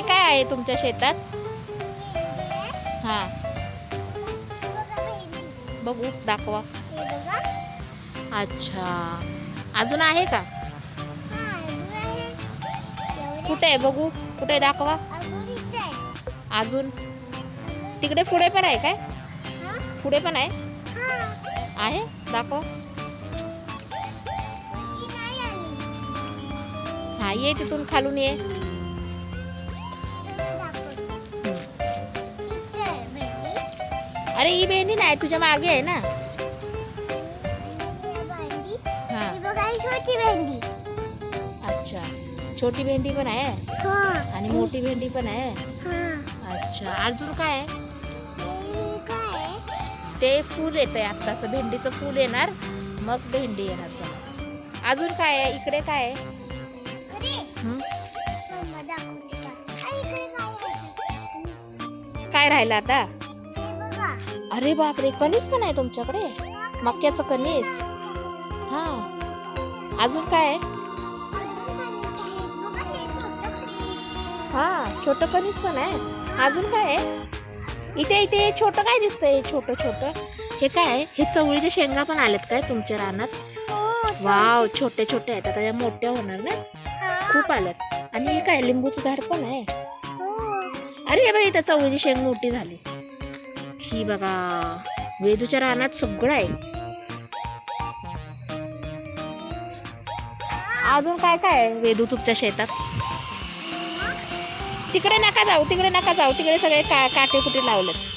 काय काय आहे तुमच्या शेतात? हा. बघू दाखवा. अच्छा. अजून आहे का? कुठे आहे बघू? कुठे आहे दाखवा. अजून. तिकडे पुढे पण आहे काय? पुढे पण आहे? आहे? दाखवा. हा ये तिथून खालून ये. अरे ही भेंडी नाही तुझ्या मागे आहे ना. हा छोटी भेंडी. अच्छा. छोटी भेंडी पण आहे? हा. आणि मोठी भेंडी पण आहे? हा. अच्छा. अजून काय आहे? ते फूल येत आहे आता. असं भेंडीचं फूल येणार. मग भेंडी येणार त्याला. अजून काय आहे? इकडे काय आहे? हं? काय राहिलं आता? हे अरे बापरे कणीस पण आहे तुमच्याकडे? मक्याचं कणीस? हा. अजून काय छोटं हा छोट कणीस पण आहे. अजून काय आहे? इथे इथे छोटं काय दिसतंय? छोटं छोटं. हे काय हे चवळीच्या शेंगा पण आल्यात काय तुमच्या रानात? वाव छोटे छोटे आहेत. आता मोठ्या होणार ना? खूप आल्यात आणि हे काय लिंबूचं झाड पण आहे? अरे बाई बघ इथं चवळीची शेंग मोठी झाली. ही बघा वेदूच्या रानात सगळं आहे. अजून काय काय आहे वेदू तुमच्या शेतात? तिकडे नका जाऊ तिकडे नका जाऊ तिकडे सगळे का काटे कुठे लावलेत.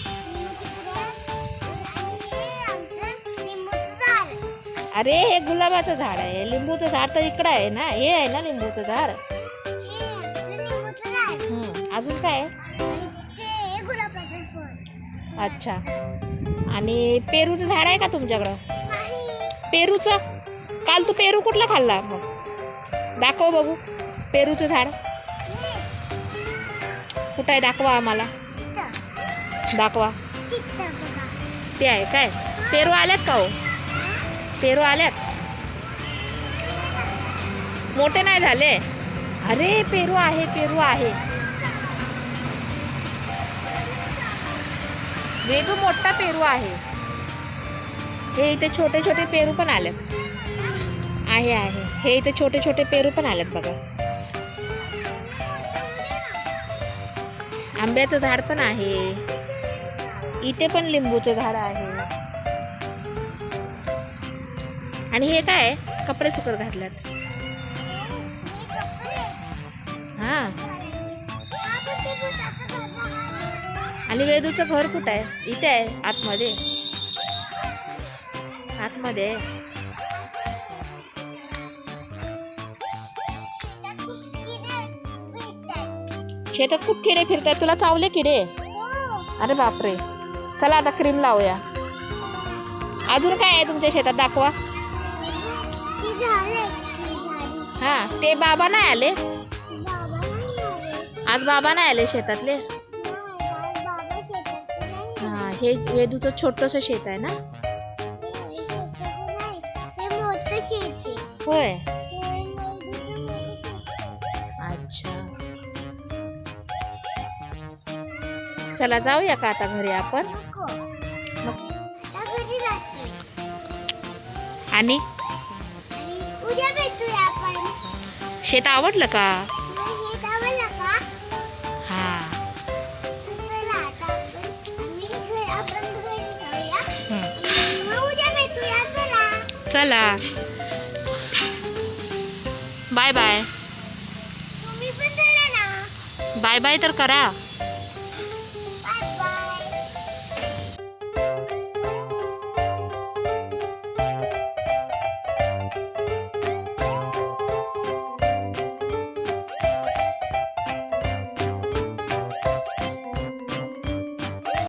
अरे हे गुलाबाचं झाड आहे लिंबूचं झाड तर इकडं आहे ना हे आहे ना लिंबूचं झाड? अजून काय अच्छा. आणि पेरूचं झाड आहे का तुमच्याकडं? पेरूचं? काल तू पेरू कुठला खाल्ला? मग दाखव बघू. पेरूचं झाड. कुठं आहे? दाखवा आम्हाला. दाखवा. ते आहे काय? पेरू आल्यात का हो? पेरू आल्यात? मोठे नाही झाले? अरे पेरू आहे पेरू आहे. वेदू मोठा पेरू आहे. हे इथे छोटे छोटे पेरू पण आलेत. आहे आहे. हे इथे छोटे छोटे पेरू पण आलेत बघा. आंब्याचं झाड पण आहे. इथे पण लिंबूचं झाड आहे. आणि हे काय? कपडे सुकत घातल्यात. आणि वेदूचं घर कुठं आहे? इथे आहे आतमध्ये. आतमध्ये आहे. शेतात खूप किडे फिरतात तुला चावले किडे अरे बापरे. चला आता क्रीम लावूया. अजून काय आहे तुमच्या शेतात? दाखवा. हा ते बाबा नाही आले बाबा नाही आले. आज बाबा नाही आले शेतातले. हा हे वेदूचं छोटस शेत आहे ना. होय. अच्छा चला जाऊया का आता घरी आपण. आणि शेत आवडलं का चला. बाय बाय बाय बाय तर करा.